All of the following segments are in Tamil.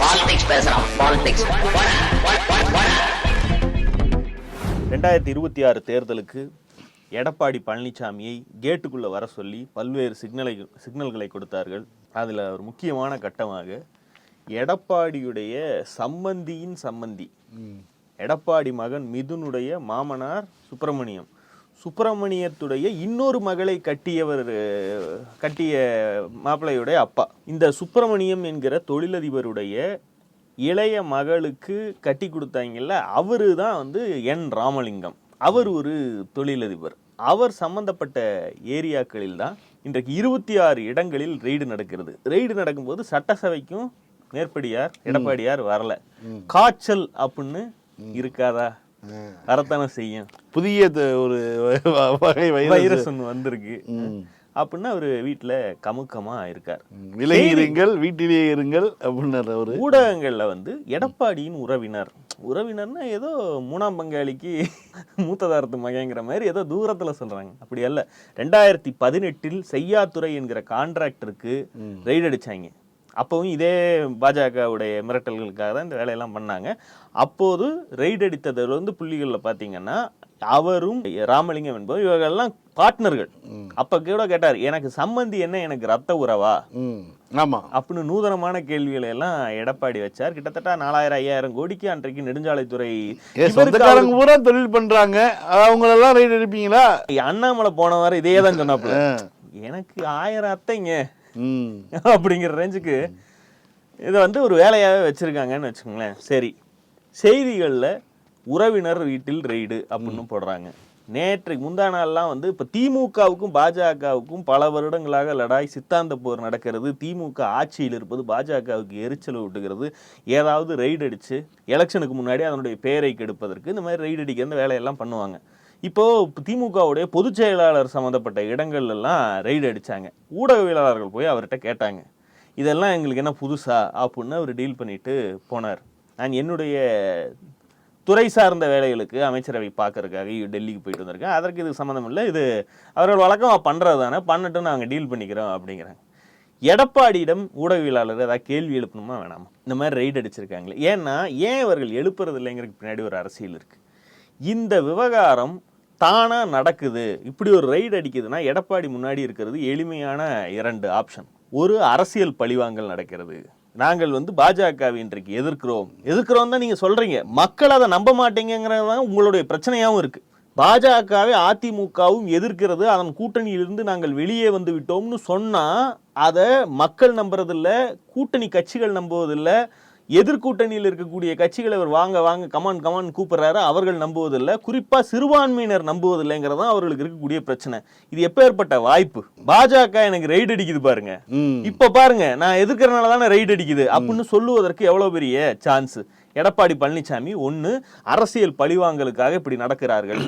பாலிடிக்ஸ் பேசுறான் பாலிடிக்ஸ் ரெண்டாயிரத்தி இருபத்தி ஆறு தேர்தலுக்கு எடப்பாடி பழனிசாமியை கேட்டுக்குள்ளே வர சொல்லி பல்வேறு சிக்னலை சிக்னல்களை கொடுத்தார்கள். அதில் ஒரு முக்கியமான கட்டமாக எடப்பாடியுடைய சம்பந்தியின் சம்பந்தி. எடப்பாடி மகன் மிதுனுடைய மாமனார் சுப்பிரமணியம். சுப்பிரமணியத்துடைய இன்னொரு மகளை கட்டியவர் கட்டிய மாப்பிள்ளையுடைய அப்பா. இந்த சுப்பிரமணியம் என்கிற தொழிலதிபருடைய இளைய மகளுக்கு கட்டி கொடுத்தாங்கல்ல அவரு தான் வந்து என் ராமலிங்கம். அவர் ஒரு தொழிலதிபர். அவர் சம்பந்தப்பட்ட ஏரியாக்களில் தான் இன்றைக்கு இருபத்தி ஆறு இடங்களில் ரெய்டு நடக்கிறது. ரெய்டு நடக்கும்போது சட்டசபைக்கும் மேற்படியார் எடப்பாடியார் வரல. காய்ச்சல் அப்படின்னு இருக்காதா? வரத்தானே செய்யும். புதிய ஒரு வகை வைரஸ். ஒன்று வந்திருக்கு. அப்படின்னா அவர் வீட்டில் கமுக்கமா இருக்கார். விலகி இருங்கள் வீட்டிலேயே இருங்கள் அப்படின்னாரு அவரு. ஊடகங்கள்ல வந்து எடப்பாடியின் உறவினர். உறவினர்னா ஏதோ மூணாம் பங்காளிக்கு மூத்ததாரத்து மகங்கிற மாதிரி ஏதோ தூரத்துல சொல்றாங்க. அப்படி அல்ல. ரெண்டாயிரத்தி பதினெட்டில் செய்யாத்துறை என்கிற கான்ட்ராக்டருக்கு ரெய்டு அடிச்சாங்க. அப்பவும் இதே பாஜகவுடைய மிரட்டல்களுக்காக தான் இந்த வேலையெல்லாம் பண்ணாங்க. அப்போது ரெய்டு அடித்ததில் வந்து புள்ளிகளில் பார்த்தீங்கன்னா அவரும் ராமலிங்கம் என்பவர் இவர்கள்லாம் பார்ட்னர்கள் அப்ப கூட கேட்டார் எனக்கு சம்பந்தி என்ன? எனக்கு ரத்த உறவா? ஆமா. அப்படின்னு நூதனமான கேள்விகளை எல்லாம் எடப்பாடி வச்சார். கிட்டத்தட்ட நாலாயிரம் ஐயாயிரம் கோடிக்கு அன்றைக்கு நெடுஞ்சாலைத்துறை சொந்தக்காரங்க பூரா தொழில் பண்றாங்க. அவங்களெல்லாம் ரைட் எடுப்பீங்களா அண்ணாமலை போன வாரம் இதே தான் சொன்னாப்புல. எனக்கு ஆயிரம் அத்தைங்க. அப்படிங்கிற ரேஞ்சுக்கு இதை வந்து ஒரு வேலையாவே வச்சிருக்காங்கன்னு வச்சுக்கோங்களேன். சரி. செய்திகள்ல உறவினர் வீட்டில் ரெய்டு அப்படின்னு போடுறாங்க. நேற்றைக்கு முந்தா நாள்லாம் வந்து இப்போ திமுகவுக்கும் பாஜகவுக்கும் பல வருடங்களாக லடாய் சித்தாந்த போர் நடக்கிறது. திமுக ஆட்சியில் இருப்பது பாஜகவுக்கு எரிச்சல் ஊட்டுகிறது. ஏதாவது ரெய்டு அடிச்சு எலெக்ஷனுக்கு முன்னாடி அதனுடைய பெயரை கெடுப்பதற்கு இந்த மாதிரி ரெய்டு அடிக்கிற வேலையெல்லாம் பண்ணுவாங்க. இப்போ திமுகவுடைய பொதுச் செயலாளர் சம்மந்தப்பட்ட இடங்கள் எல்லாம் ரெய்டு அடித்தாங்க ஊடகவியலாளர்கள் போய் அவர்கிட்ட கேட்டாங்க. இதெல்லாம் எங்களுக்கு என்ன புதுசா? அப்படின்னு அவர் டீல் பண்ணிட்டு போனார். நான் என்னுடைய துறை சார்ந்த வேலைகளுக்கு அமைச்சரவை பார்க்கறதுக்காக டெல்லிக்கு போயிட்டு வந்திருக்கேன். அதற்கு இது சம்மந்தம் இல்லை. இது அவர்கள் வழக்கமாக பண்ணுறது தானே. பண்ணட்டும் நாங்கள் டீல் பண்ணிக்கிறோம் அப்படிங்கிறாங்க எடப்பாடியிடம் ஊடகவியலாளர் ஏதாவது கேள்வி எழுப்பணுமா வேணாமா? இந்த மாதிரி ரைடு அடிச்சிருக்காங்களே. ஏன்னா ஏன் இவர்கள் எழுப்புறது இல்லைங்கிறதுக்கு பின்னாடி ஒரு அரசியல் இருக்குது இந்த விவகாரம் தானாக நடக்குது. இப்படி ஒரு ரைடு அடிக்குதுன்னா எடப்பாடி முன்னாடி இருக்கிறது எளிமையான இரண்டு ஆப்ஷன் ஒரு அரசியல் பழிவாங்கல் நடக்கிறது. நாங்கள் வந்து பாஜகவை இன்றைக்கு எதிர்க்கிறோம். எதிர்க்கிறோம் தான் நீங்கள் சொல்கிறீங்க மக்கள் அதை நம்ப மாட்டேங்கிறது தான் உங்களுடைய பிரச்சனையாகவும் இருக்குது பாஜகவை அதிமுகவும் எதிர்க்கிறது. அதன் கூட்டணியிலிருந்து நாங்கள் வெளியே வந்து விட்டோம்னு சொன்னால் அதை மக்கள் நம்புறதில்ல கூட்டணி கட்சிகள் நம்புவதில்லை எதிர்கூட்டணியில் இருக்கக்கூடிய கட்சிகளை அவர் வாங்க வாங்க கமான் கமான் கூப்பிடுறாரு. அவர்கள் நம்புவதில்லை. குறிப்பா சிறுபான்மையினர் நம்புவதில்லைங்கிறது அவர்களுக்கு இருக்கக்கூடிய பிரச்சனை. இது எப்பேற்பட்ட வாய்ப்பு? பாஜக எனக்கு ரைடு அடிக்குது பாருங்க. இப்ப பாருங்க நான் எதிர்க்கிறனால தானே ரைடு அடிக்குது. அப்படின்னு சொல்லுவதற்கு எவ்வளவு பெரிய சான்ஸ் எடப்பாடி பழனிசாமி ஒண்ணு அரசியல் பழிவாங்கலுக்காக இப்படி நடக்கிறார்கள்.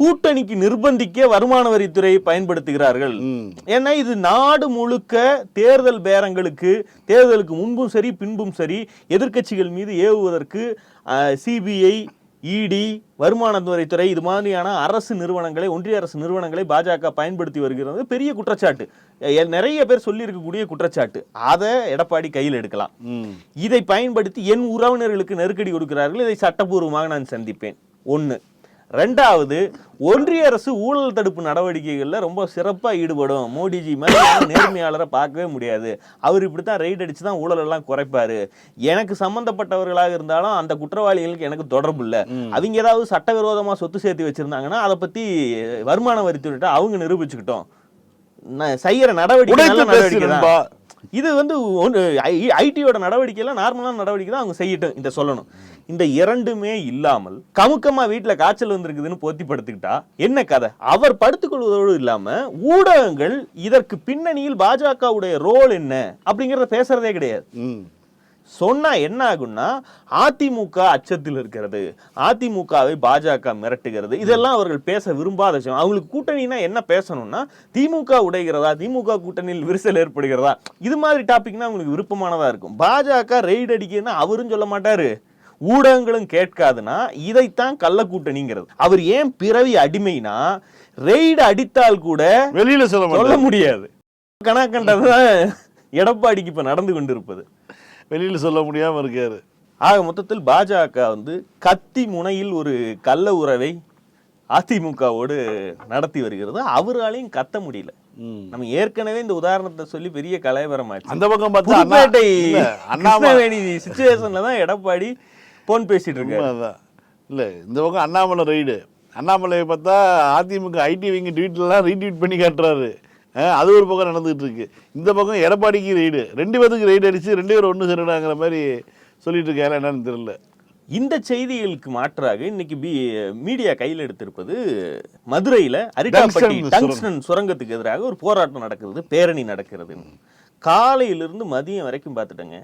கூட்டணிக்கு நிர்பந்திக்க வருமான வரித்துறையை பயன்படுத்துகிறார்கள். ஏன்னா இது நாடு முழுக்க தேர்தல் பேரங்களுக்கு தேர்தலுக்கு முன்பும் சரி பின்பும் சரி எதிர்க்கட்சிகள் மீது ஏவுவதற்கு சிபிஐ இடி வருமானத்துறைத்துறை இது மாதிரியான அரசு நிறுவனங்களை ஒன்றிய அரசு நிறுவனங்களை பாஜக பயன்படுத்தி வருகிறது. பெரிய குற்றச்சாட்டு. நிறைய பேர் சொல்லியிருக்கக்கூடிய குற்றச்சாட்டு. அதை எடப்பாடி கையில் எடுக்கலாம். இதை பயன்படுத்தி என் உறவினர்களுக்கு நெருக்கடி கொடுக்கிறார்கள். இதை சட்டபூர்வமாக நான் சந்திப்பேன். ஒன்று ரெண்டாவது ஒன்றிய அரசு ஊழல் தடுப்பு நடவடிக்கைகளில் ரொம்ப சிறப்பாக ஈடுபடும். மோடிஜி மாதிரி நேர்மையாளரை பார்க்கவே முடியாது. அவர் இப்படி தான் ரைட் அடிச்சு தான் ஊழல் எல்லாம் குறைப்பாரு. எனக்கு சம்பந்தப்பட்டவர்களாக இருந்தாலும் அந்த குற்றவாளிகளுக்கு எனக்கு தொடர்பு இல்லை. அவங்க ஏதாவது சட்டவிரோதமாக சொத்து சேர்த்து வச்சிருந்தாங்கன்னா அதை பற்றி வருமான வரித்துறையிட்ட அவங்க நிரூபிச்சுக்கிட்டோம். செய்யற நடவடிக்கை இது வந்து ஒன்று ஐடியோட நடவடிக்கையெல்லாம் நார்மலான நடவடிக்கை தான் அவங்க செய்யட்டும் இதை சொல்லணும். இந்த இரண்டுமே இல்லாமல் கமுக்கமாக வீட்டில் காய்ச்சல் வந்திருக்குதுன்னு போத்திப்படுத்திக்கிட்டா என்ன கதை? அவர் படுத்துக்கொள்வதோடு இல்லாமல் ஊடகங்கள் இதற்கு பின்னணியில் பாஜகவுடைய ரோல் என்ன அப்படிங்கிறத பேசுறதே கிடையாது. ம் சொன்னா என்ன ஆகும்னா அதிமுக அச்சத்தில் இருக்கிறது. அதிமுகவை பாஜக மிரட்டுகிறது. இதெல்லாம் அவர்கள் பேச விரும்பாத விஷயம். அவங்களுக்கு கூட்டணினா என்ன பேசணும்னா திமுக உடைகிறதா திமுக கூட்டணியில் விரிசல் ஏற்படுகிறதா? இது மாதிரி டாபிக்னா அவங்களுக்கு விருப்பமானதா இருக்கும். பாஜக ரெய்டு அடிக்குதுன்னா அவரும் சொல்ல மாட்டாரு. ஊடகங்களும் கேட்காதுன்னா இதைத்தான் கள்ள கூட்டணிங்கிறது. அவர் ஏன் பிறவி அடிமைனா ரெய்டு அடித்தால் கூட வெளியில சொல்ல சொல்ல முடியாது. கணக்கண்டதுதான் எடப்பாடிக்கு இப்ப நடந்து கொண்டிருப்பது. வெளியில் சொல்ல முடியாமல் இருக்காரு. ஆக மொத்தத்தில் பாஜக வந்து கத்தி முனையில் ஒரு கள்ள உறவை அதிமுகவோடு நடத்தி வருகிறது. அவராலையும் கத்த முடியல. நம்ம ஏற்கனவே இந்த உதாரணத்தை சொல்லி பெரிய கலைவரம் ஆச்சு அந்த பக்கம் பார்த்தா அண்ணா- புதுப்பேட்டை இல்ல, அண்ணாமலை சுச்சுவேஷன்ல தான் எடப்பாடி போன் பேசிட்டு இருக்காரு. இல்லை இந்த பக்கம் அண்ணாமலை ரைடு அண்ணாமலையை பார்த்தா அதிமுக ஐடி விங்க ட்வீட்லாம் ரீட்வீட் பண்ணி காட்டுறாரு. அது ஒரு பக்கம் நடந்துகிட்டு இருக்கு. இந்த பக்கம் எடப்பாடிக்கு ரைடு ரெண்டு பேருக்கு ரைடு அடிச்சு ரெண்டு பேரும் ஒன்று சேரடாங்கிற மாதிரி சொல்லிட்டு இருக்காரு என்னன்னு தெரியல. இந்த செய்திகளுக்கு மாற்றாக இன்னைக்கு பி மீடியா கையில் எடுத்திருப்பது மதுரையில அரிட்டாப்பட்டி டங்ஸ்டன் சுரங்கத்துக்கு எதிராக ஒரு போராட்டம் நடக்கிறது பேரணி நடக்கிறது. காலையிலிருந்து மதியம் வரைக்கும் பார்த்துட்டேங்க.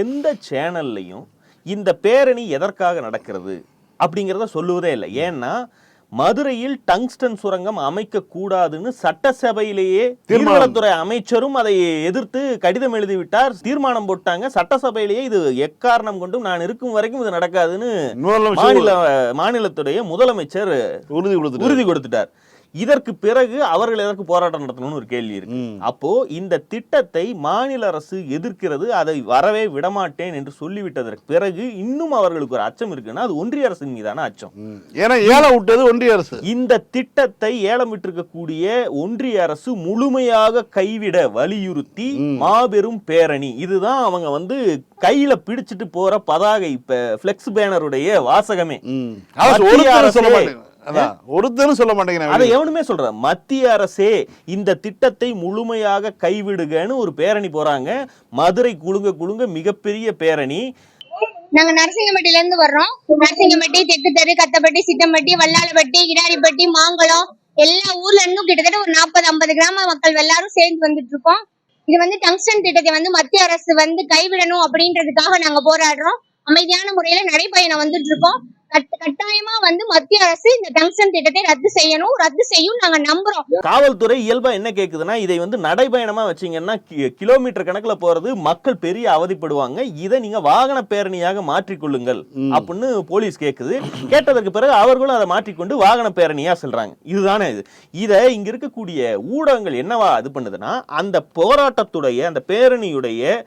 எந்த சேனல்லையும் இந்த பேரணி எதற்காக நடக்கிறது அப்படிங்கிறத சொல்லுவதே இல்லை. ஏன்னா மதுரையில் டங்ஸ்டன் சுரங்கம் அமைக்க கூடாதுன்னு சட்டசபையிலேயே நீர்வளத்துறை அமைச்சரும் அதை எதிர்த்து கடிதம் எழுதிவிட்டார். தீர்மானம் போட்டாங்க. சட்டசபையிலேயே இது எக்காரணம் கொண்டும் நான் இருக்கும் வரைக்கும் இது நடக்காதுன்னு மாநில மாநிலத்துடைய முதலமைச்சர் உறுதி உறுதி கொடுத்துட்டார். இதற்கு பிறகு அவர்கள் எதற்கு போராட்டம் நடத்தணும்னு ஒரு கேள்வி இருக்கு. அப்போ இந்த திட்டத்தை மாநில அரசு எதிர்க்கிறது அதை வரவே விடமாட்டேன் என்று சொல்லிவிட்டதற்கு பிறகு இன்னும் அவர்களுக்கு ஒரு அச்சம் இருக்குன்னா அது ஒன்றிய அரசின் மீதான அச்சம். ஏன்னா ஏழை விட்டது ஒன்றிய அரசு. இந்த திட்டத்தை ஏலம் விட்டிருக்கக்கூடிய ஒன்றிய அரசு முழுமையாக கைவிட வலியுறுத்தி மாபெரும் பேரணி. இதுதான் அவங்க வந்து கையில பிடிச்சிட்டு போற பதாகை இப்ப பிளெக்ஸ் பேனருடைய வாசகமே. ம். ஒருத்தரும் சொல்ல அரசே- மாட்டேங்க அதான். ஒருத்தரும் சொல்ல அதை மாட்டேங்கிறாங்க எவனுமே சொல்ற? மத்திய அரசே இந்த திட்டத்தை முழுமையாக கைவிடுகன்னு ஒரு பேரணி போறாங்க. மதுரை குலுங்க குலுங்க மிகப்பெரிய பேரணி. நாங்க நரசிங்கம்பட்டில இருந்து வர்றோம். நரசிங்கம்பட்டி தெற்கு தெரு கத்தப்பட்டி சித்தம்பட்டி வல்லாளப்பட்டி கிடாரிப்பட்டி மாங்குளம் எல்லா ஊர்ல இருந்தும் கிட்டத்தட்ட ஒரு நாற்பது ஐம்பது கிராம மக்கள் எல்லாரும் சேர்ந்து வந்துட்டு இருக்கோம் இது வந்து டங்ஸ்டன் திட்டத்தை வந்து மத்திய அரசு வந்து கைவிடணும் அப்படின்றதுக்காக நாங்க போராடுறோம். அமைதியான முறையில நடைபயணம் வந்துட்டு இருக்கோம் கட்டாயமா வந்து மத்திய அரசு இந்த டங்ஸ்டன் திட்டத்தை ரத்து செய்யணும். ரத்து செய்யும் நாங்க நம்புறோம். காவல்துறை இயல்பா என்ன கேக்குதுன்னா இதை வந்து நடைபயணமா வச்சீங்கன்னா கி- கிலோமீட்டர் கணக்குல போறது மக்கள் பெரிய அவதிப்படுவாங்க. இதை நீங்க வாகன பேரணியாக மாற்றிக்கொள்ளுங்கள் அப்படின்னு போலீஸ் கேக்குது. கேட்டதற்கு பிறகு அவர்களும் அதை மாற்றிக்கொண்டு வாகன பேரணியா சொல்றாங்க. இதுதானே இது. இதை இங்க இருக்கக்கூடிய ஊடகங்கள் என்னவா இது பண்ணுதுன்னா அந்த போராட்டத்துடைய அந்த பேரணியுடைய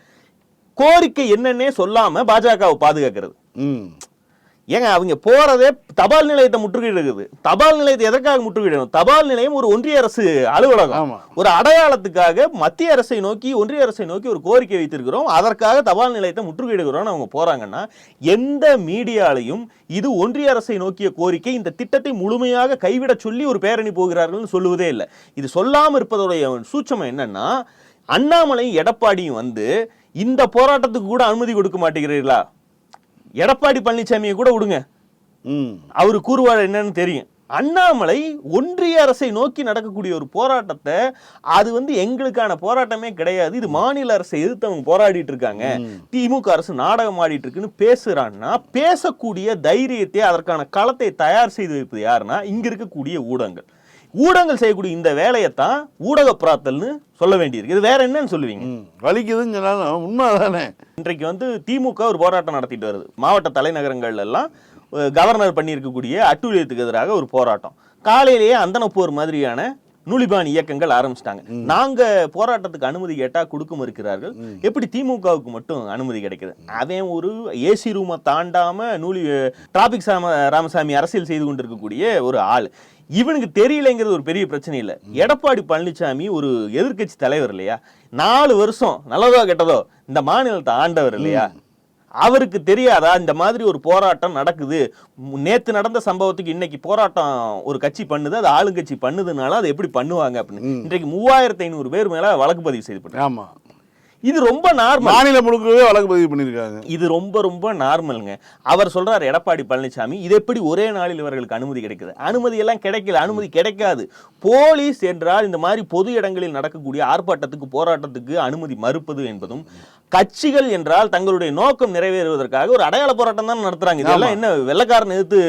கோரிக்கை என்னன்னே சொல்லாம பாஜகவை பாதுகாக்கிறது. ஏங்க அவங்க போறதே தபால் நிலையத்தை முற்றுகையிடுகிறது தபால் நிலையத்தை எதற்காக முற்றுகையிடணும்? தபால் நிலையம் ஒரு ஒன்றிய அரசு அலுவலகம். ஒரு அடையாளத்துக்காக மத்திய அரசை நோக்கி ஒன்றிய அரசை நோக்கி ஒரு கோரிக்கை வைத்திருக்கிறோம். அதற்காக தபால் நிலையத்தை முற்றுகையிடுகிறோம்னு அவங்க போறாங்கன்னா எந்த மீடியாலையும் இது ஒன்றிய அரசை நோக்கிய கோரிக்கை இந்த திட்டத்தை முழுமையாக கைவிட சொல்லி ஒரு பேரணி போகிறார்கள்னு சொல்லுவதே இல்லை. இது சொல்லாம இருப்பதுடைய சூட்சமம் என்னன்னா அண்ணாமலை எடப்பாடியும் வந்து இந்த போராட்டத்துக்கு கூட அனுமதி கொடுக்க மாட்டேங்கிறீர்களா? எடப்பாடி பழனிசாமியை கூட விடுங்க. அவரு கூறுவார் என்னன்னு தெரியும். அண்ணாமலை ஒன்றிய அரசை நோக்கி நடக்கக்கூடிய ஒரு போராட்டத்தை அது வந்து எங்களுக்கான போராட்டமே கிடையாது. இது மாநில அரசை எதிர்த்து அவங்க போராடிட்டு இருக்காங்க. திமுக அரசு நாடகம் ஆடிட்டு இருக்குன்னு பேசுறான்னா பேசக்கூடிய தைரியத்தை அதற்கான களத்தை தயார் செய்து வைப்பது யாருன்னா இங்க இருக்கக்கூடிய ஊடகங்கள். ஊடகங்கள் செய்யக்கூடிய இந்த வேலையைத்தான் ஊடக பிராத்தல்னு சொல்ல வேண்டியிருக்கு. இது வேற என்னன்னு சொல்லுவீங்க? ம் வலிக்குதுன்னு சொன்னாலும் உண்மை தானே இன்றைக்கு வந்து திமுக ஒரு போராட்டம் நடத்திட்டு வருது. மாவட்ட தலைநகரங்கள்ல எல்லாம் கவர்னர் பண்ணியிருக்கக்கூடிய அட்டூழியத்துக்கு எதிராக ஒரு போராட்டம். காலையிலேயே அந்தனப்போர் மாதிரியான நூலிபான் இயக்கங்கள் ஆரம்பிச்சிட்டாங்க. நாங்க போராட்டத்துக்கு அனுமதி கேட்டா கொடுக்க மறுக்கிறார்கள் எப்படி திமுகவுக்கு மட்டும் அனுமதி கிடைக்குது? அவன் ஒரு ஏசி ரூமை தாண்டாம நூலி டிராபிக் சாம ராமசாமி அரசியல் செய்து கொண்டிருக்கக்கூடிய ஒரு ஆள். இவனுக்கு தெரியலைங்கிறது ஒரு பெரிய பிரச்சனை இல்லை. எடப்பாடி பழனிசாமி ஒரு எதிர்க்கட்சி தலைவர் இல்லையா? நாலு வருஷம் நல்லதோ கெட்டதோ இந்த மாநிலத்தை ஆண்டவர் இல்லையா? அவருக்கு தெரியாதா இந்த மாதிரி ஒரு போராட்டம் நடக்குது? நேத்து நடந்த சம்பவத்துக்கு இன்னைக்கு போராட்டம் ஒரு கட்சி பண்ணுது அது ஆளுங்கட்சி பண்ணுதுனால அதை எப்படி பண்ணுவாங்க அப்படின்னு. இன்றைக்கு மூவாயிரத்தி ஐநூறு பேர் மேல வழக்கு பதிவு செய்யப்பட்டு ஆமா. இது ரொம்ப நார்மல் மாநிலம் முழுக்கவே வழக்கு பதிவு பண்ணியிருக்காங்க. இது ரொம்ப ரொம்ப நார்மலுங்க அவர் சொல்றாரு எடப்பாடி பழனிசாமி இது எப்படி ஒரே நாளில் இவர்களுக்கு அனுமதி கிடைக்குது? அனுமதி எல்லாம் கிடைக்கல அனுமதி கிடைக்காது. போலீஸ் என்றால் இந்த மாதிரி பொது இடங்களில் நடக்கக்கூடிய ஆர்ப்பாட்டத்துக்கு போராட்டத்துக்கு அனுமதி மறுப்பது என்பதும் கட்சிகள் என்றால் தங்களுடைய நோக்கம் நிறைவேறுவதற்காக ஒரு அடையாள போராட்டம் தான் நடத்துறாங்க. இதெல்லாம் என்ன வெள்ளக்காரன் எதிர்த்து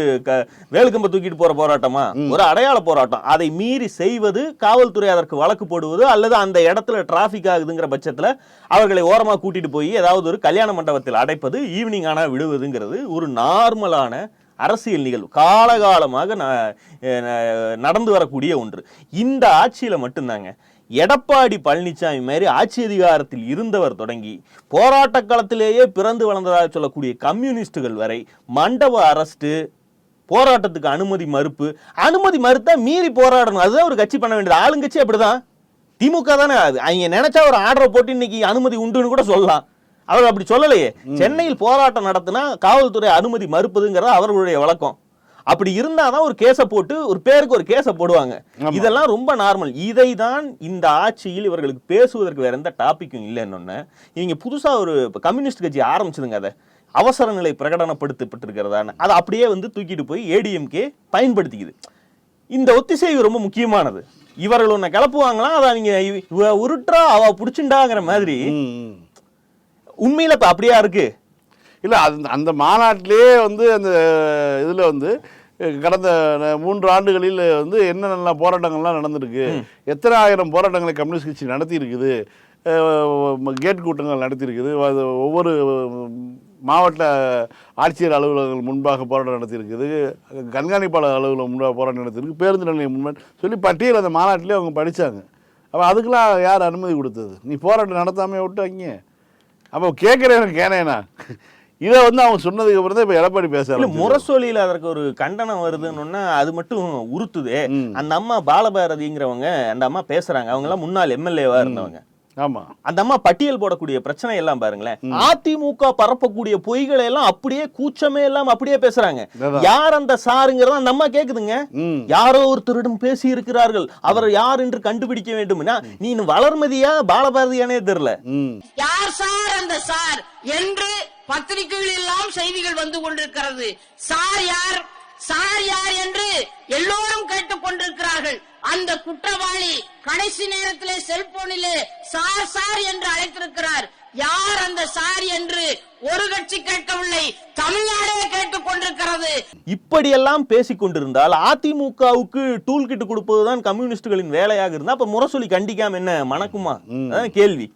வேலுக்கம்ப தூக்கிட்டு போற போராட்டமா? ஒரு அடையாள போராட்டம். அதை மீறி செய்வது காவல்துறை அதற்கு வழக்கு போடுவது அல்லது அந்த இடத்துல டிராபிக் ஆகுதுங்கிற பட்சத்துல அவர்களை ஓரமாக கூட்டிட்டு போய் ஏதாவது ஒரு கல்யாண மண்டபத்தில் அடைப்பது ஈவினிங் ஆனால் விடுவதுங்கிறது ஒரு நார்மலான அரசியல் நிகழ்வு. காலகாலமாக நடந்து வரக்கூடிய ஒன்று. இந்த ஆட்சியில் மட்டும்தாங்க. எடப்பாடி பழனிசாமி மாதிரி ஆட்சி அதிகாரத்தில் இருந்தவர் தொடங்கி போராட்ட காலத்திலேயே பிறந்து வளர்ந்ததாக சொல்லக்கூடிய கம்யூனிஸ்டுகள் வரை மண்டப அரஸ்ட்டு போராட்டத்துக்கு அனுமதி மறுப்பு அனுமதி மறுத்தா மீறி போராடணும். அதுதான் ஒரு கட்சி பண்ண வேண்டியது. ஆளுங்கட்சி அப்படிதான். திமுக தானே அது? அவங்க நினைச்சா ஒரு ஆர்டரை போட்டு இன்னைக்கு அனுமதி உண்டுன்னு கூட சொல்லலாம். அவர் அப்படி சொல்லலையே. சென்னையில் போராட்டம் நடத்தினா காவல்துறை அனுமதி மறுப்பதுங்கிறது அவர்களுடைய வழக்கம். அப்படி இருந்தாதான் ஒரு கேஸை போட்டு ஒரு பேருக்கு ஒரு கேஸை போடுவாங்க. இதெல்லாம் ரொம்ப நார்மல். இதை தான் இந்த ஆட்சியில் இவர்களுக்கு பேசுவதற்கு வேற எந்த டாபிக்கும் இல்லைன்னு இவங்க புதுசா ஒரு கம்யூனிஸ்ட் கட்சி ஆரம்பிச்சதுங்க அதை. அவசர நிலை பிரகடனப்படுத்தப்பட்டிருக்கிறதான அதை அப்படியே வந்து தூக்கிட்டு போய் ஏடிஎம்கே பயன்படுத்திக்குது. இந்த ஒத்திசைவு ரொம்ப முக்கியமானது. இவர்கள் ஒன்றை கிளப்புவாங்களாம் அதை நீங்க உருட்டுறா அவ புடிச்சுண்டாங்கிற மாதிரி. உண்மையில இப்ப அப்படியா இருக்கு? இல்ல அந்த அந்த மாநாட்டிலே வந்து அந்த இதுல வந்து கடந்த மூன்று ஆண்டுகளில் வந்து என்னென்ன போராட்டங்கள்லாம் நடந்திருக்கு எத்தனை ஆயிரம் போராட்டங்களை கம்யூனிஸ்ட் கட்சி நடத்தி இருக்குது கேட் கூட்டங்கள் நடத்தியிருக்குது அது ஒவ்வொரு மாவட்ட ஆட்சியர் அலுவலகங்கள் முன்பாக போராட்டம் நடத்தியிருக்குது. கண்காணிப்பாளர் அலுவலகம் முன்பாக போராட்டம் நடத்தியிருக்கு. பேருந்து நிலையம் முன்பாக சொல்லி பட்டியல் அந்த மாநாட்டிலே அவங்க படிச்சாங்க. அப்போ அதுக்கெல்லாம் யார் அனுமதி கொடுத்தது? நீ போராட்டம் நடத்தாமே விட்டாங்க அப்போ கேட்குறேன் கேனேனா? இதை வந்து அவங்க சொன்னதுக்கு அப்புறம் தான் இப்போ எடப்பாடி பேச இல்ல ஆரம்பிச்சாரு. முரசொலியில அதற்கு ஒரு கண்டனம் வருதுன்னு அது மட்டும் உறுத்துதே. அந்த அம்மா பாலபாரதிங்கிறவங்க அந்த அம்மா பேசுறாங்க. அவங்க எல்லாம் முன்னாள் எம்எல்ஏவா இருந்தவங்க. ஆமா. அந்த அம்மா பட்டியல் போடக்கூடிய பிரச்சனை எல்லாம் பாருங்களேன் அதிமுக பரப்பக்கூடிய பொய்களை எல்லாம் அப்படியே கூச்சமே எல்லாம் அப்படியே பேசுறாங்க. யார் அந்த சாருங்கிறத அந்த அம்மா கேக்குதுங்க. யாரோ ஒருத்தரிடம் பேசி இருக்கிறார்கள் அவர் யார் என்று கண்டுபிடிக்க வேண்டும்னா நீ வளர்மதியா பாலபாரதியானே தெரியல. யார் சார் அந்த சார்? என்று பத்திரிகைகளில் எல்லாம் செய்திகள் வந்து கொண்டிருக்கிறது. சார் யார்? சார் யார் என்று எல்லோரும் கேட்டுக் கொண்டிருக்கிறார்கள். அந்த குற்றவாளி கடைசி நேரத்திலே செல்போனிலே சார் சார் என்று அழைத்திருக்கிறார். யார் அந்த சார் என்று ஒரு கட்சி கேட்கவில்லை தமிழ்நாடே கேட்டுக் கொண்டிருக்கிறது. இப்படியெல்லாம் பேசிக் கொண்டிருந்தால் அதிமுகவுக்கு டூல் கிட் கொடுப்பதுதான் கம்யூனிஸ்டுகளின் வேலையாக இருந்தா அப்ப முரசொலி கண்டிக்காம என்ன மணக்குமா? கேள்வி.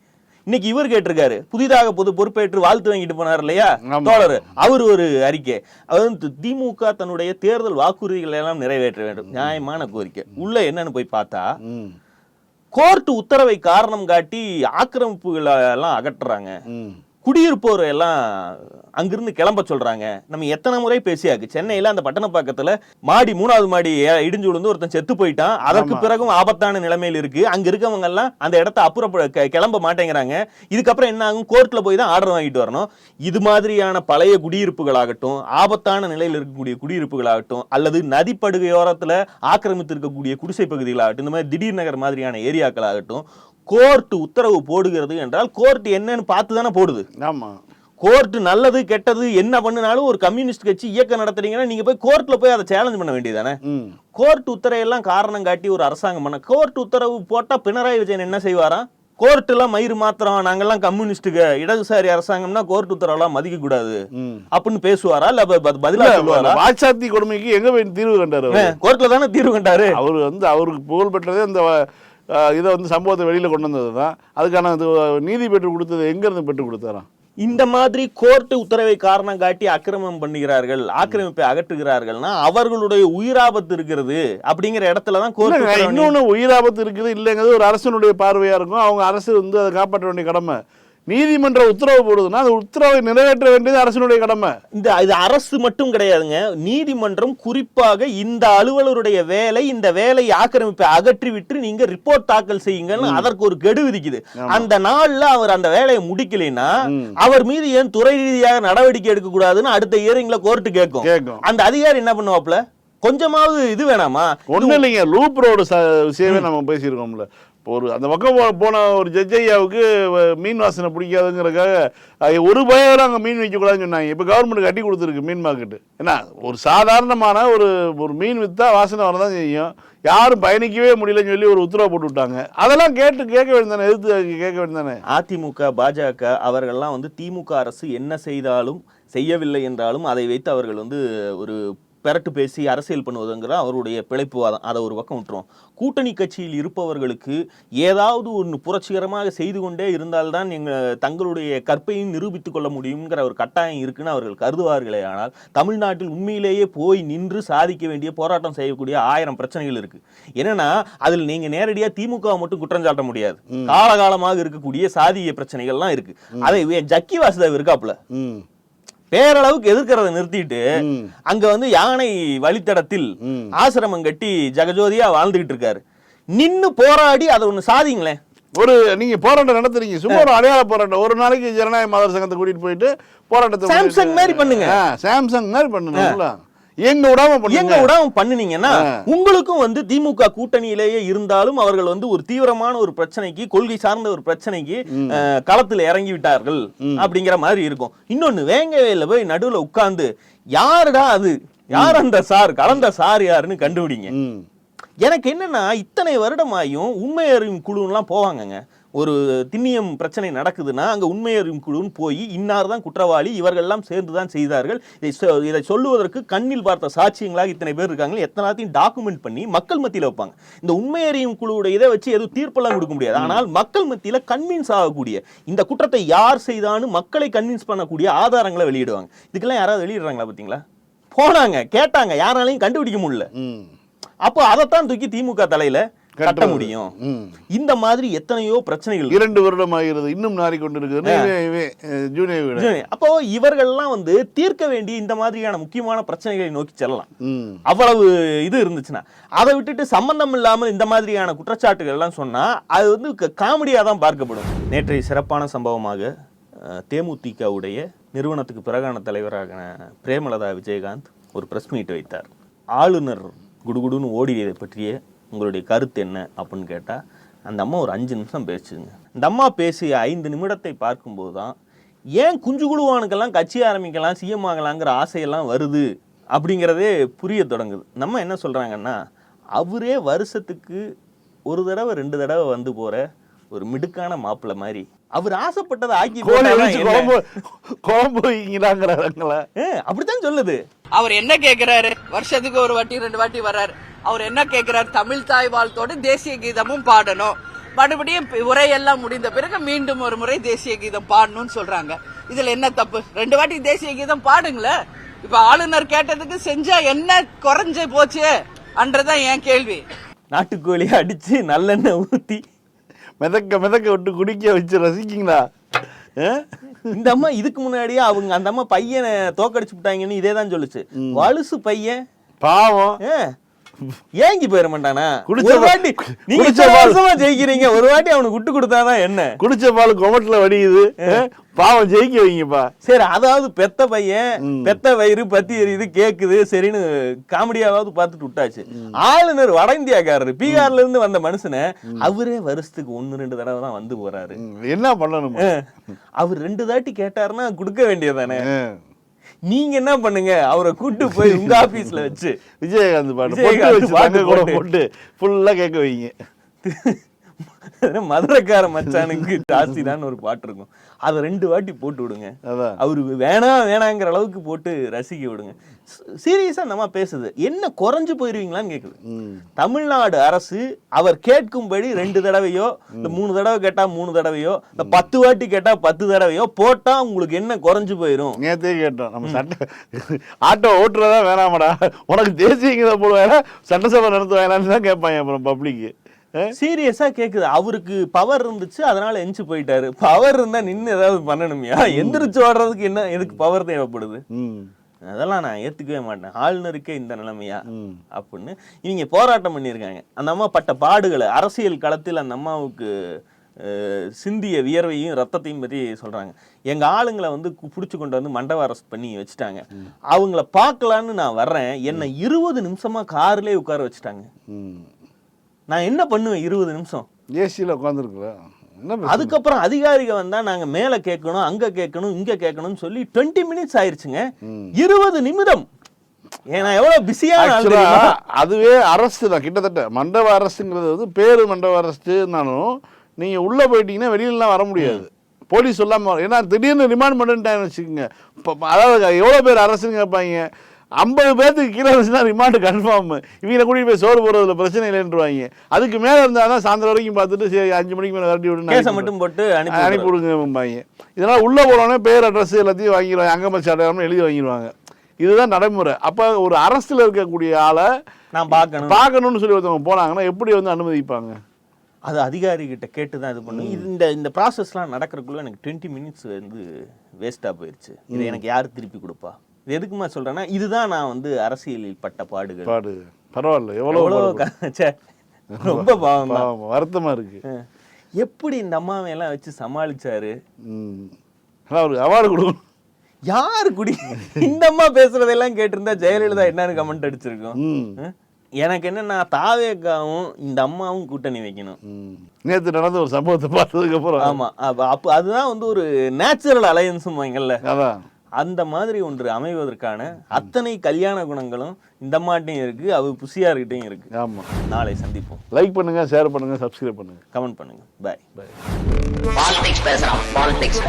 இன்னைக்கு இவர் கேட்டிருக்காரு புதிதாக பொது பொறுப்பேற்று வாழ்த்து வாங்கிட்டு போனார் இல்லையா. தோழர் அவர் ஒரு அறிக்கை. அவர் வந்து திமுக தன்னுடைய தேர்தல் வாக்குறுதிகளை எல்லாம் நிறைவேற்ற வேண்டும். நியாயமான கோரிக்கை. உள்ள என்னன்னு போய் பார்த்தா கோர்ட் உத்தரவை காரணம் காட்டி ஆக்கிரமிப்புகளை எல்லாம் அகற்றுறாங்க. குடியிருப்போரை எல்லாம் அங்கிருந்து கிளம்ப சொல்றாங்க. நம்ம எத்தனை முறை பேசியாக்கு சென்னையில அந்த பட்டணப்பாக்கத்துல மாடி மூணாவது மாடி இடிஞ்சு விழுந்து ஒருத்தன் செத்து போயிட்டான். அதற்கு. பிறகும் ஆபத்தான நிலைமையில் இருக்கு. அங்க இருக்கவங்க எல்லாம் அந்த இடத்த அப்புறம் கிளம்ப மாட்டேங்கிறாங்க. இதுக்கப்புறம் என்ன ஆகும்? கோர்ட்ல போய் தான் ஆர்டர் வாங்கிட்டு வரணும். இது மாதிரியான பழைய குடியிருப்புகளாகட்டும் ஆபத்தான நிலையில் இருக்கக்கூடிய குடியிருப்புகளாகட்டும் அல்லது நதிப்படுகையோரத்துல ஆக்கிரமித்து இருக்கக்கூடிய குடிசை பகுதிகளாகட்டும் இந்த மாதிரி திடீர் நகர் மாதிரியான ஏரியாக்களாகட்டும் கோர்ட் உத்தரவு போடுகிறது என்றால் கோர்ட் என்னன்னு பார்த்து தானே போடுது. ஆமா. கோர்ட் நல்லது கெட்டது என்ன பண்ணினாலும் ஒரு கம்யூனிஸ்ட் கட்சி இயக்கம் நடத்துறீங்கன்னா நீங்க போய் கோர்ட்ல போய் அதை சேலஞ்ச் பண்ண வேண்டியதானே கோர்ட் உத்தரவெல்லாம் காரணம் காட்டி ஒரு அரசாங்கம் பண்ண கோர்ட் உத்தரவு போட்டா பினராயி விஜயன் என்ன செய்வாராம் கோர்ட் எல்லாம் மயிறு மாத்திரம் நாங்கெல்லாம் கம்யூனிஸ்டுக்கு இடதுசாரி அரசாங்கம்னா கோர்ட் உத்தரவெல்லாம் மதிக்க கூடாது அப்படின்னு பேசுவாரா? இல்ல பதிலா சொல்லுவாரா? வாட்சாத்தி கொடுமைக்கு எங்க போய் தீர்வு கண்டாரு? கோர்ட்ல தானே தீர்வு கண்டாரு? அவர் வந்து அவருக்கு புகழ் பெற்றதே அஹ், இதை வந்து சம்பவத்தை வெளியில கொண்டு வந்தது தான் அதுக்கான நீதி பெற்று கொடுத்தது எங்க இருந்து பெற்று கொடுத்தாராம்? இந்த மாதிரி கோர்ட் உத்தரவை காரணம் காட்டி அக்கிரமம் பண்ணுகிறார்கள் ஆக்கிரமிப்பை அகற்றுகிறார்கள்னா அவர்களுடைய உயிராபத்து இருக்கிறது அப்படிங்கிற இடத்துல தான் கோர்ட் இல்லைங்க, உத்தரவை இன்னொன்னு உயிராபத்து இருக்குது இல்லைங்கிறது ஒரு அரசனுடைய பார்வையா இருக்கும். அவங்க அரசு வந்து அதை காப்பாற்ற வேண்டிய கடமை. நீதிமன்ற உத்தரவு போடுதுன்னா அந்த உத்தரவை நிறைவேற்ற வேண்டியது அரசனுடைய கடமை. இந்த இது அரசு மட்டும் கிடையாதுங்க. நீதிமன்றம் குறிப்பாக இந்த அலுவலருடைய வேலை இந்த வேலை ஆக்கிரமிப்பை அகற்றிவிட்டு நீங்க ரிப்போர்ட் தாக்கல் செய்யுங்கன்னு அதற்கு ஒரு கெடு விதிக்குது. அந்த நாள்ல அவர் அந்த வேலையை முடிக்கலைன்னா. அவர் மீது ஏன் துறை ரீதியாக நடவடிக்கை எடுக்க கூடாதுன்னு அடுத்த இயரிங்ல கோர்ட்டு கேட்கும். அந்த அதிகாரி என்ன பண்ணுவாப்ல கொஞ்சமாவது இது வேணாமா? ஒன்றும் இல்லைங்க லூப் ரோடு விஷயமே நம்ம பேசியிருக்கோம்ல. இப்போ ஒரு அந்த பக்கம் போ- போன ஒரு ஜட்ஜ் ஐயாவுக்கு வ- மீன் வாசனை பிடிக்காதுங்கிறதுக்காக ஒரு பயம் அங்கே மீன் வைக்கக்கூடாதுன்னு சொன்னாங்க. இப்போ கவர்மெண்ட் கட்டி கொடுத்துருக்கு மீன் மார்க்கெட்டு ஏன்னா ஒரு சாதாரணமான ஒரு ஒரு மீன் விற்றா வாசனை வரதான் செய்யும். யாரும் பயணிக்கவே முடியலன்னு சொல்லி ஒரு உத்தரவு போட்டு விட்டாங்க. அதெல்லாம் கேட்டு கேட்க வேண்டியதானே எதிர்த்து கேட்க வேண்டியதானே அதிமுக பாஜக அவர்கள்லாம் வந்து திமுக அரசு என்ன செய்தாலும் செய்யவில்லை என்றாலும் அதை வைத்து அவர்கள் வந்து ஒரு பெரட்டு பேசி அரசியல் பண்ணுவதுங்கிற அவருடைய பிழைப்பு வாதம் அதை ஒரு பக்கம் விட்டுரும். கூட்டணி கட்சியில் இருப்பவர்களுக்கு ஏதாவது ஒன்று புரட்சிகரமாக செய்து கொண்டே இருந்தால்தான் எங்க தங்களுடைய கற்பையும் நிரூபித்துக் கொள்ள முடியுங்கிற ஒரு கட்டாயம் இருக்குன்னு அவர்கள் கருதுவார்களே ஆனால் தமிழ்நாட்டில் உண்மையிலேயே போய் நின்று சாதிக்க வேண்டிய போராட்டம் செய்யக்கூடிய ஆயிரம் பிரச்சனைகள் இருக்கு. என்னன்னா அதில் நீங்க நேரடியா திமுக மட்டும் குற்றம் சாட்ட முடியாது. காலகாலமாக இருக்கக்கூடிய சாதிய பிரச்சனைகள்லாம் இருக்கு. அதை ஜக்கி வாசுதேவ் இருக்காப்புல. பேரளவுக்கு எதிர்க்கிறத நிறுத்திட்டு. அங்க வந்து யானை வழித்தடத்தில். ஆசிரமம் கட்டி ஜெகஜோதியா வாழ்ந்துகிட்டு இருக்காரு. நின்னு போராடி அதை ஒண்ணு சாதிங்களேன். ஒரு நீங்க போராட்டம் நடத்துறீங்க. சும்மா ஒரு அடையாள போராட்டம். ஒரு நாளைக்கு ஜனநாயக மாதர் சங்கத்தை கூட்டிட்டு போயிட்டு போராட்டத்தை சாம்சங் மாதிரி பண்ணுங்க. சாம்சங் மாதிரி பண்ணுங்க. எங்க விடாம எங்க விடாம பண்ணுனீங்கன்னா உங்களுக்கும் வந்து திமுக கூட்டணியிலேயே இருந்தாலும் அவர்கள் வந்து ஒரு தீவிரமான ஒரு பிரச்சனைக்கு கொள்கை சார்ந்த ஒரு பிரச்சனைக்கு களத்துல இறங்கி விட்டார்கள் அப்படிங்கிற மாதிரி இருக்கும். இன்னொன்னு வேங்கவேல போய் நடுவுல உட்கார்ந்து யாருடா அது? யார் அந்த சார்? கலந்த சார் யாருன்னு கண்டுபிடிங்க. எனக்கு என்னன்னா இத்தனை வருடமாயும் உண்மை அறியும் குழுலாம் போவாங்கங்க. ஒரு திண்ணியம் பிரச்சனை நடக்குதுன்னா அங்க உண்மை அறியும் குழுன்னு போய் இன்னார் தான் குற்றவாளி இவர்கள்லாம் சேர்ந்து தான் செய்தார்கள். இதை சொல்லுவதற்கு கண்ணில் பார்த்த சாட்சியங்களாக இத்தனை பேர் இருக்காங்க. எத்தனாத்தையும் டாக்குமெண்ட் பண்ணி மக்கள் மத்தியில வைப்பாங்க. இந்த உண்மை அறியும் குழுவுடைய இதை வச்சு எதுவும் தீர்ப்பெல்லாம் கொடுக்க முடியாது. ஆனால் மக்கள் மத்தியில கன்வின்ஸ் ஆகக்கூடிய இந்த குற்றத்தை யார் செய்தான்னு மக்களை கன்வின்ஸ் பண்ணக்கூடிய ஆதாரங்களை வெளியிடுவாங்க. இதுக்கெல்லாம் யாராவது வெளியிடுறாங்களா பாத்தீங்களா போனாங்க கேட்டாங்க. யாராலையும் கண்டுபிடிக்க முடியல. அப்போ அதைத்தான் தூக்கி திமுக தலையில கட்ட. முடியும். இந்த மாதிரி எத்தனையோ பிரச்சனைகள். இரண்டு வருடம் ஆகிறது இன்னும் ஜூனியர் விட அப்போ இவர்கள்லாம் வந்து தீர்க்க வேண்டிய இந்த மாதிரியான முக்கியமான பிரச்சனைகளை நோக்கி செல்லலாம். அவ்வளவு இது இருந்துச்சுன்னா அதை விட்டுட்டு சம்பந்தம் இல்லாமல் இந்த மாதிரியான குற்றச்சாட்டுகள் எல்லாம் சொன்னா அது வந்து காமெடியா தான் பார்க்கப்படும் நேற்றைய சிறப்பான சம்பவமாக தேமுதிகவுடைய நிறுவனத்துக்கு பிறகான தலைவராக பிரேமலதா விஜயகாந்த் ஒரு பிரஸ் மீட் வைத்தார் ஆளுநர் குடுகுடுன்னு ஓடியதை பற்றிய உங்களுடைய கருத்து என்ன அப்படின்னு கேட்டா அந்த அம்மா ஒரு அஞ்சு நிமிஷம் பேசுங்க இந்த அம்மா பேசிய ஐந்து நிமிடத்தை பார்க்கும்போது தான் ஏன் குஞ்சு குழுவானுக்கெல்லாம் கட்சி ஆரம்பிக்கலாம் சிஎம் ஆகலாங்கிற ஆசையெல்லாம் வருது அப்படிங்கிறதே புரிய தொடங்குது. நம்ம என்ன சொல்றாங்கன்னா அவரே வருஷத்துக்கு ஒரு தடவை ரெண்டு தடவை வந்து போற ஒரு மிடுக்கான மாப்பிள்ளை மாதிரி. அவர் ஆசைப்பட்டதை ஆக்கி? குழம்பு குழம்பு அப்படித்தான் சொல்லுது. அவர் என்ன கேக்குறாரு? வருஷத்துக்கு ஒரு வாட்டி ரெண்டு வாட்டி வர்றாரு. அவர் என்ன கேக்குறாரு தமிழ் தாய் வாழ்த்தோட தேசிய கீதமும் பாடணும். மறுபடியும் உரையெல்லாம் முடிந்த பிறகு மீண்டும் ஒரு முறை தேசிய கீதம் பாடணும்னு சொல்றாங்க. இதுல என்ன தப்பு? ரெண்டு வாட்டி தேசிய கீதம் பாடுங்களேன் இப்ப ஆளுநர் கேட்டதுக்கு செஞ்சா என்ன குறைஞ்சு போச்சு அன்றதான் என் கேள்வி. நாட்டுக்கோழி அடிச்சு நல்லெண்ணெய் ஊத்தி மிதக்க மிதக்க விட்டு குடிக்க வச்சு ரசிக்கீங்களா? ஆ? இந்த அம்மா இதுக்கு முன்னாடியே அவங்க அந்த அம்மா பையனை தோக்கடிச்சு விட்டாங்கன்னு இதே தான் சொல்லுச்சு வலுசு பையன். பாவம். ஏங்கி போயிட மாட்டானா? குடிச்ச வாட்டி நீங்க. வருஷமா ஜெயிக்கிறீங்க ஒரு வாட்டி அவனுக்கு விட்டு கொடுத்தாதான் என்ன? குடிச்ச பால் குமட்டில் வடியுது? பாவம் ஜெயிக்க வைங்கப்பா. சரி அதாவது பெத்த பையன் பெத்த வயிறு பத்தி எரியுது கேக்குது சரின்னு காமெடியாவது பார்த்துட்டு விட்டாச்சு. ஆளுநர் வட இந்தியாக்காரரு பீகார்ல இருந்து வந்த மனுஷனை அவரே வருஷத்துக்கு ஒன்னு ரெண்டு தடவை தான் வந்து போறாரு. என்ன பண்ணணும்? அவர் ரெண்டு தாட்டி கேட்டாருன்னா கொடுக்க வேண்டியதானே நீங்க என்ன பண்ணுங்க அவரை கூட்டு போய் உங்க ஆபீஸ்ல வச்சு விஜயகாந்த் பாட்டு விஜயகாந்த் பொட்டு. போட்டு ஃபுல்லா கேட்க வைங்க மதுரைக்கார மச்சானுக்கு ஜாஸ்தி தான் ஒரு பாட்டு இருக்கும். அதை ரெண்டு வாட்டி போட்டு விடுங்க. அவருக்கு வேணாம் வேணாங்கிற அளவுக்கு போட்டு ரசிக்க விடுங்க. சீரியஸா நம்ம பேசுது. என்ன குறைஞ்சு போயிருவீங்களான்னு கேக்குது. தமிழ்நாடு அரசு அவர் கேட்கும்படி ரெண்டு தடவையோ இந்த மூணு தடவை கேட்டா மூணு தடவையோ இந்த பத்து வாட்டி கேட்டா பத்து தடவையோ போட்டா உங்களுக்கு என்ன குறைஞ்சு போயிரும்? நேத்தே கேட்டோம். நம்ம சட்டை ஆட்டோ ஓட்டுறதா வேணாமடா. உனக்கு தேசிய கீதம் போடுவேனா சட்டசபை நடத்த வேணாம்னு தான் கேட்பாங்க அப்புறம் பப்ளிக்கு சீரியஸா கேக்குது. அவருக்கு பவர் இருந்துச்சு அதனால எஞ்சி போயிட்டாரு. பவர் இருந்தா நின்னு ஏதாவது பண்ணணுமியா? எந்திரிச்சு ஓடுறதுக்கு என்ன எதுக்கு பவர் தேவைப்படுது? அதெல்லாம் நான் ஏத்துக்கவே மாட்டேன். ஆளுநருக்கே இந்த நிலைமையா. அப்படின்னு. இவங்க போராட்டம் பண்ணியிருக்காங்க. அந்த அம்மா பட்ட பாடுகளை அரசியல் களத்தில் அந்த அம்மாவுக்கு சிந்திய வியர்வையும் ரத்தத்தையும் பற்றி சொல்றாங்க. எங்க ஆளுங்களை வந்து புடிச்சு கொண்டு வந்து மண்டப அரெஸ்ட் பண்ணி வச்சுட்டாங்க. அவங்கள பார்க்கலான்னு நான் வர்றேன். என்னை இருபது நிமிஷமா கார்லயே உட்கார வச்சுட்டாங்க. நான் என்ன பண்ணுவேன் இருபது நிமிஷம்? ஏசியில் பேசுறது? அதுக்கப்புறம் அதிகாரிக வந்தா நாங்க மேல கேட்கணும் அங்க கேட்கணும் இங்க கேட்கணும்னு சொல்லி 20 மினிட்ஸ் ஆயிருச்சுங்க. இருபது நிமிடம். ஏன்னா எவ்வளவு பிஸியான? அதுவே அரசு தான் கிட்டத்தட்ட. மண்டப அரசுங்கிறது வந்து பேரு மண்டப அரசுனாலும் நீங்க உள்ள போயிட்டீங்கன்னா வெளியிலலாம் வர முடியாது. போலீஸ் சொல்லாம வர- ஏன்னா திடீர்னு ரிமாண்ட் பண்ணிட்டாங்கன்னு வச்சுக்கோங்க. இப்போ அதாவது எவ்வளோ பேர் அரசுன்னு கேட்பாங்க? ஐம்பது பேர்த்துக்கு கீழே இருந்துச்சுன்னா ரிமாண்டு கன்ஃபார்ம் இவங்களை கூட்டிட்டு போய் சோறு போடுறதுல பிரச்சனை இல்லைன்றவாங்க. அதுக்கு மேலே இருந்தால் தான் சாயந்தரம் வரைக்கும் பார்த்துட்டு சரி அஞ்சு மணிக்கு மேலே விரட்டி விடுன்னு கேஸை மட்டும் போட்டு அனுப்பி அனுப்பி. விடுங்கம்பாங்க. இதனால் உள்ளே போனோடனே பேர் அட்ரஸ் எல்லாத்தையும் வாங்கிடுவாங்க. அங்கமச்சி அடையாளம் எழுதி வாங்கிடுவாங்க. இதுதான் நடைமுறை. அப்போ ஒரு அரசில் இருக்கக்கூடிய ஆளை நான் பார்க்கணும். பார்க்கணும்னு சொல்லி ஒருத்தவங்க போனாங்கன்னா எப்படி வந்து அனுமதிப்பாங்க? அது அதிகாரி கிட்ட தான் இது பண்ணும். இந்த இந்த ப்ராசஸ்லாம் நடக்கிறதுக்குள்ள எனக்கு டுவெண்ட்டி மினிட்ஸ் வந்து வேஸ்ட்டாக போயிடுச்சு இது எனக்கு யார் திருப்பி கொடுப்பா? இது எதுக்குமா சொல்றேன்னா இதுதான் நான் வந்து அரசியலில் பட்ட பாடுகள். பாடு. பரவாயில்ல எவ்வளோ ரொம்ப பாவம் வருத்தமா இருக்கு. எப்படி இந்த அம்மாவை எல்லாம் வச்சு சமாளிச்சாரு? அவருக்கு அவார்டு கொடுக்கணும். யாரு குடி இந்த அம்மா பேசுறதெல்லாம் கேட்டிருந்தா ஜெயலலிதா என்னன்னு கமெண்ட் அடிச்சிருக்கோம்? எனக்கு என்னன்னா தாவேக்காவும் இந்த அம்மாவும் கூட்டணி வைக்கணும். நேத்து நடந்த ஒரு சம்பவத்தை பார்த்ததுக்கு அப்புறம். ஆமா அப்ப அப்ப அதுதான் வந்து ஒரு நேச்சுரல் அலையன்ஸும் வைங்கல்ல அதான். அந்த மாதிரி ஒன்று அமைவதற்கான அத்தனை கல்யாண குணங்களும் இந்த அம்மாட்டையும் இருக்கு அவ புசியார்கிட்டையும் இருக்கு. ஆமா. நாளை சந்திப்போம். லைக் பண்ணுங்க ஷேர் பண்ணுங்க சப்ஸ்கிரைப் பண்ணுங்க. கமெண்ட் பண்ணுங்க. பாய் பாய் பாலிடிக்ஸ் பேசுறான் பாலிடிக்ஸ்